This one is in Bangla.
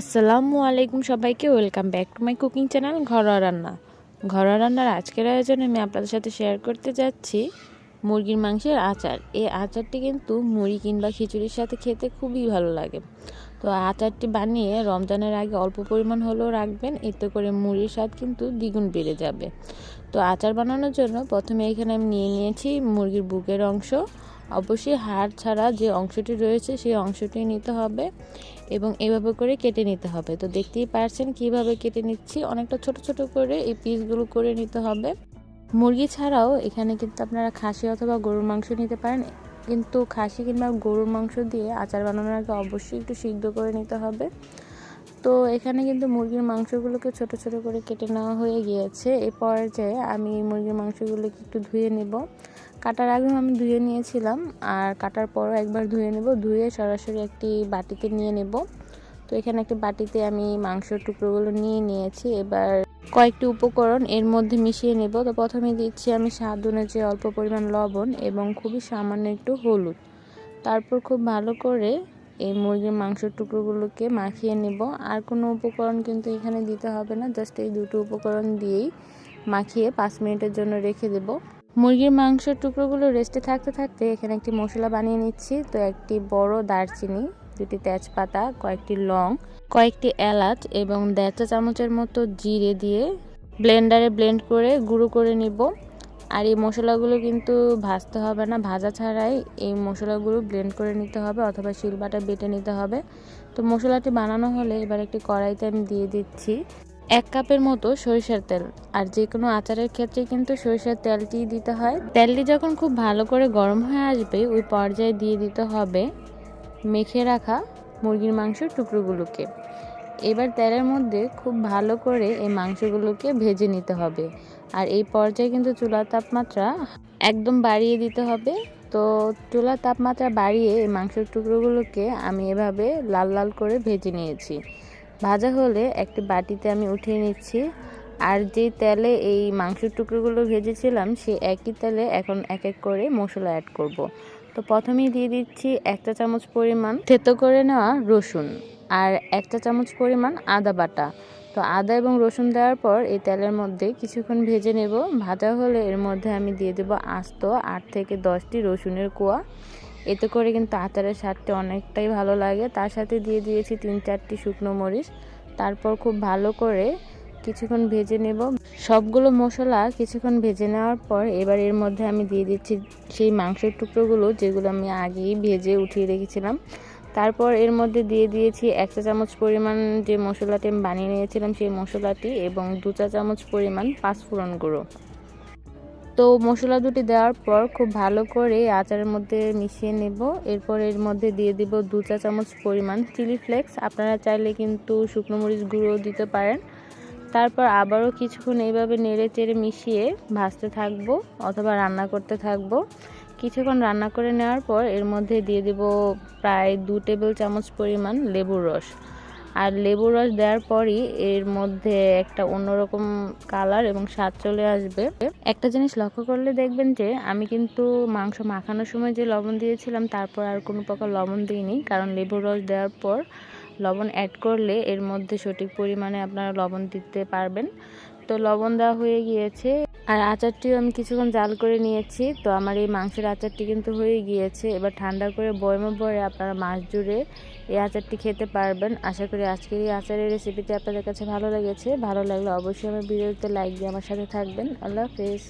আসসালামু আলাইকুম সবাইকে, welcome back to my cooking channel ঘরোয়া রান্না। ঘরোয়া রান্নার আজকের আয়োজনে আমি আপনাদের সাথে শেয়ার করতে যাচ্ছি মুরগির মাংসের আচার। এই আচারটি কিন্তু মুড়ি কিংবা খিচুড়ির সাথে খেতে খুবই ভালো লাগে। তো আচারটি বানিয়ে রমজানের আগে অল্প পরিমাণ হলেও রাখবেন, এতে করে মুড়ির স্বাদ কিন্তু দ্বিগুণ বেড়ে যাবে। তো আচার বানানোর জন্য প্রথমে এখানে আমি নিয়ে নিয়েছি মুরগির বুকের অংশ অবশ্যই হাড় ছাড়া যে অংশটি রয়েছে সেই অংশটি নিতে হবে এবং এভাবে করে কেটে নিতে হবে। তো দেখতেই পারছেন কীভাবে কেটে নিচ্ছি। অনেকটা ছোট ছোট করে এই পিসগুলো করে নিতে হবে। মুরগি ছাড়াও এখানে কিন্তু আপনারা খাসি অথবা গরুর মাংস নিতে পারেন। কিন্তু খাসি কিংবা গরুর মাংস দিয়ে আচার বানানোর আগে অবশ্যই একটু সিদ্ধ করে নিতে হবে। তো এখানে কিন্তু মুরগির মাংসগুলোকে ছোট ছোট করে কেটে নেওয়া হয়ে গিয়েছে। এ পর্যায়ে আমি মুরগির মাংসগুলোকে একটু ধুয়ে নেব। কাটার আগেও আমি ধুয়ে নিয়েছিলাম আর কাটার পরও একবার ধুয়ে নেব, ধুয়ে সরাসরি একটি বাটিতে নিয়ে নেব। তো এখানে একটি বাটিতে আমি মাংসর টুকরোগুলো নিয়ে নিয়েছি। এবার কয়েকটি উপকরণ এর মধ্যে মিশিয়ে নেব। তো প্রথমে দিচ্ছি আমি স্বাদ অনুযায়ী অল্প পরিমাণ লবণ এবং খুবই সামান্য একটু হলুদ। তারপর খুব ভালো করে এই মুরগির মাংসের টুকরোগুলোকে মাখিয়ে নেব। আর কোনো উপকরণ কিন্তু এখানে দিতে হবে না, জাস্ট এই দুটো উপকরণ দিয়েই মাখিয়ে পাঁচ মিনিটের জন্য রেখে দেব। মুরগির মাংসের টুকরোগুলো রেস্টে থাকতে থাকতে এখানে একটি মশলা বানিয়ে নিচ্ছি। তো একটি বড় দারচিনি, দুটি তেজপাতা, কয়েকটি লং, কয়েকটি এলাচ এবং দেড় চা চামচের মতো জিরে দিয়ে ব্লেন্ডারে ব্লেন্ড করে গুঁড়ো করে নিব। আর এই মশলাগুলো কিন্তু ভাজতে হবে না, ভাজা ছাড়াই এই মশলাগুলো ব্লেন্ড করে নিতে হবে অথবা শিলবাটা বেটে নিতে হবে। তো মশলাটি বানানো হলে এবার একটি কড়াইতে আমি দিয়ে দিচ্ছি। এক কাপের মতো সরিষার তেল। আর যে কোনো আচারের ক্ষেত্রে কিন্তু সরিষার তেলটি দিতে হয়। তেলটি যখন খুব ভালো করে গরম হয়ে আসবে, ওই পর্যায়ে দিয়ে দিতে হবে মেখে রাখা মুরগির মাংসের টুকরোগুলোকে। এবার তেলের মধ্যে খুব ভালো করে এই মাংসগুলোকে ভেজে নিতে হবে। আর এই পর্যায়ে কিন্তু চুলার তাপমাত্রা একদম বাড়িয়ে দিতে হবে। তো চুলার তাপমাত্রা বাড়িয়ে এই মাংসের টুকরোগুলোকে আমি এভাবে লাল লাল করে ভেজে নিয়েছি। ভাজা হলে একটি বাটিতে আমি উঠিয়ে নিচ্ছি। আর যে তেলে এই মাংসের টুকরোগুলো ভেজেছিলাম, সে একই তেলে এখন এক এক করে মশলা অ্যাড করব। তো প্রথমেই দিয়ে দিচ্ছি একটা চামচ পরিমাণ থেতো করে নেওয়া রসুন আর একটা চামচ পরিমাণ আদা বাটা। তো আদা এবং রসুন দেওয়ার পর এই তেলের মধ্যে কিছুক্ষণ ভেজে নেব। ভাজা হলে এর মধ্যে আমি দিয়ে দেব আস্ত আট থেকে দশটি রসুনের কোয়া। এতে করে কিন্তু আচারের স্বাদটা অনেকটাই ভালো লাগে। তার সাথে দিয়ে দিয়েছি তিন চারটি শুকনো মরিচ। তারপর খুব ভালো করে কিছুক্ষণ ভেজে নেব। সবগুলো মশলা কিছুক্ষণ ভেজে নেওয়ার পর এবার এর মধ্যে আমি দিয়ে দিচ্ছি সেই মাংসের টুকরোগুলো, যেগুলো আমি আগেই ভেজে উঠিয়ে রেখেছিলাম। তারপর এর মধ্যে দিয়ে দিয়েছি এক চা চামচ পরিমাণ যে মশলাটি আমি বানিয়ে নিয়েছিলাম সেই মশলাটি এবং দু চা চামচ পরিমাণ পাঁচফোড়ন গুঁড়ো। তো মশলা দুটি দেওয়ার পর খুব ভালো করে আচারের মধ্যে মিশিয়ে নেব। এরপর এর মধ্যে দিয়ে দিব দু চা চামচ পরিমাণ চিলি ফ্লেক্স। আপনারা চাইলে কিন্তু শুকনো মরিচ গুঁড়ো দিতে পারেন। তারপর আবারও কিছুক্ষণ এইভাবে নেড়ে চেড়ে মিশিয়ে ভাজতে থাকব অথবা রান্না করতে থাকব। কিছুক্ষণ রান্না করে নেওয়ার পর এর মধ্যে দিয়ে দেব প্রায় দু টেবিল চামচ পরিমাণ লেবুর রস। আর লেবুর রস দেওয়ার পরই এর মধ্যে একটা অন্যরকম কালার এবং স্বাদ চলে আসবে। একটা জিনিস লক্ষ্য করলে দেখবেন যে, আমি কিন্তু মাংস মাখানোর সময় যে লবণ দিয়েছিলাম, তারপর আর কোনো প্রকার লবণ দিইনি। কারণ লেবুর রস দেওয়ার পর লবণ অ্যাড করলে এর মধ্যে সঠিক পরিমাণে আপনারা লবণ দিতে পারবেন। তো লবণ দেওয়া হয়ে গিয়েছে। আর আচারটিও আমি কিছুক্ষণ জাল করে নিয়েছি। তো আমার এই মাংসের আচারটি কিন্তু হয়ে গিয়েছে। এবার ঠান্ডা করে বয়মে ভরে আপনারা মাছ জুড়ে এই আচারটি খেতে পারবেন। আশা করি আজকের এই আচারের রেসিপিটি আপনাদের কাছে ভালো লেগেছে। ভালো লাগলে অবশ্যই আমার ভিডিওতে লাইক দিয়ে আমার সাথে থাকবেন। আল্লাহ হাফেজ।